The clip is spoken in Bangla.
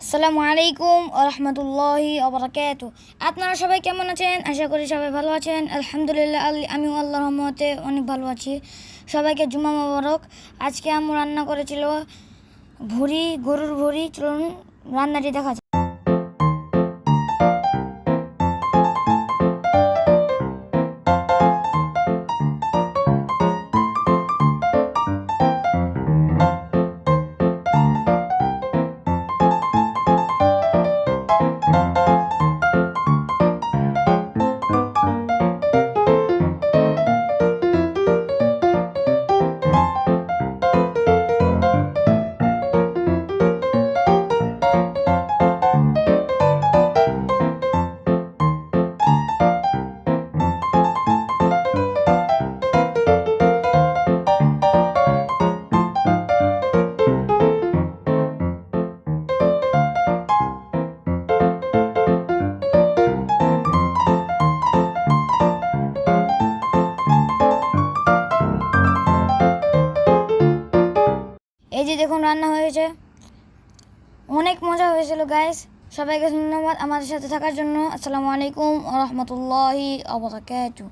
আসসালামু আলাইকুম রহমতুল্লাহি অবরাকাত আপনারা সবাই কেমন আছেন? আশা করি সবাই ভালো আছেন। আলহামদুলিল্লাহ আমি আল্লাহ রহমতে অনেক ভালো আছি। সবাইকে জুমা মোবারক। আজকে আম্মু রান্না করেছিল ভুড়ি গরুর ভুড়ি চলুন রান্নাটি দেখা যে দেখুন রান্না হয়েছে, অনেক মজা হয়েছিল গাইস সবাইকে ধন্যবাদ আমাদের সাথে থাকার জন্য। আসসালামু আলাইকুম রহমতুল্লাহি আবরাকাতু